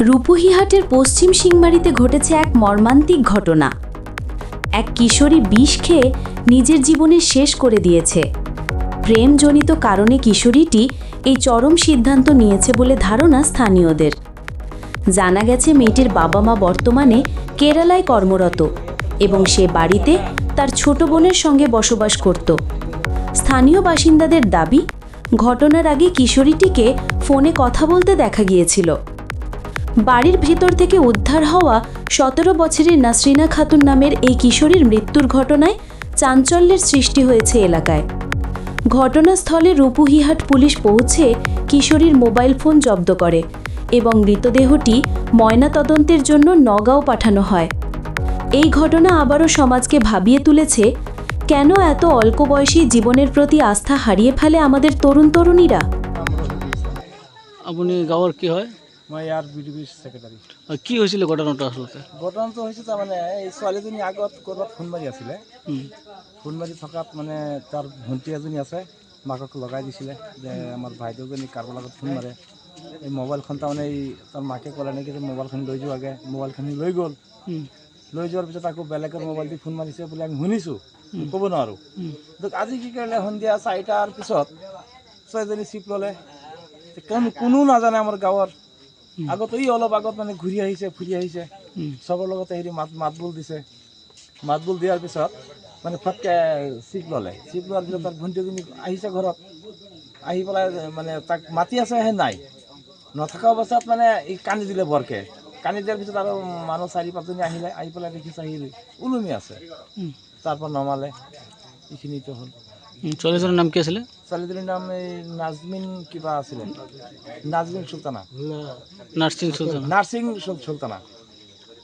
রূপহিহাটের পশ্চিম সিংমারিতে ঘটেছে এক মর্মান্তিক ঘটনা। এক কিশোরী বিষ খেয়ে নিজের জীবনের শেষ করে দিয়েছে। প্রেমজনিত কারণে কিশোরীটি এই চরম সিদ্ধান্ত নিয়েছে বলে ধারণা স্থানীয়দের। জানা গেছে, মেয়েটির বাবা মা বর্তমানে কেরালায় কর্মরত এবং সে বাড়িতে তার ছোট বোনের সঙ্গে বসবাস করত। স্থানীয় বাসিন্দাদের দাবি, ঘটনার আগে কিশোরীটিকে ফোনে কথা বলতে দেখা গিয়েছিল। বাড়ির ভেতর থেকে উদ্ধার হওয়া সতেরো বছরের নাসরিনা খাতুন নামের এই কিশোরীর মৃত্যুর ঘটনায় চাঞ্চল্যের সৃষ্টি হয়েছে এলাকায়। ঘটনাস্থলে রূপুহিহাট পুলিশ পৌঁছে কিশোরীর মোবাইল ফোন জব্দ করে এবং মৃতদেহটি ময়নাতদন্তের জন্য নগাঁও পাঠানো হয়। এই ঘটনা আবারও সমাজকে ভাবিয়ে তুলেছে, কেন এত অল্প বয়সী জীবনের প্রতি আস্থা হারিয়ে ফেলে আমাদের তরুণ তরুণীরা? আপুনি গাঁৱৰ কি হয়? মই ইয়াৰ বি ডি পিৰ ছেক্ৰেটাৰী কি হৈছিলে ঘটনাটো আচলতে? ঘটনাটো হৈছে তাৰমানে এই ছোৱালীজনী আগত ক'ৰবাত ফোন মাৰি আছিলে। ফোন মাৰি থকাত মানে তাৰ ভণ্টি এজনী আছে মাকক লগাই দিছিলে যে আমাৰ ভাইদেউজনী কাৰোবাৰ লগত ফোন মাৰে। এই মোবাইলখন তাৰমানে এই তাৰ মাকে ক'লে নেকি যে মোবাইলখন লৈ যোৱাগে মোবাইলখিনি লৈ গ'ল। লৈ যোৱাৰ পিছত আকৌ বেলেগৰ মোবাইল দি ফোন মাৰিছে বুলি আমি শুনিছোঁ ক'ব নোৱাৰোঁ। আজি কি কৰিলে সন্ধিয়া চাৰিটাৰ পিছত ছোৱালীজনী চিপ ল'লে? কোনো নাজানে আমাৰ গাঁৱৰ আগত এই অলপ আগত মানে ঘূৰি আহিছে ফুৰি আহিছে। চবৰ লগতে হেৰি মাত মাতবোল দিছে। মাতবোল দিয়াৰ পিছত মানে ফটকে চিপ ল'লে। চিপ লোৱাৰ পিছত তাৰ ভণ্টিজনী আহিছে ঘৰত। আহি পেলাই মানে তাক মাতি আছে হে নাই। নথকা অৱস্থাত মানে ই কান্দি দিলে বৰকে। কান্দি দিয়াৰ পিছত আৰু মানুহ চাৰি পাঁচজনী আহিলে আহি পেলাই দেখিছে আহি ওলমি আছে। উম, তাৰ পৰা নমালে। এইখিনিতো হ'ল। ছোৱালীজনীৰ নাম কি আছিলে? ছোৱালীজনীৰ নাম এই নাজমিন কিবা আছিলে? Nazmin Sultana. Nursing Sultana nursing Sultana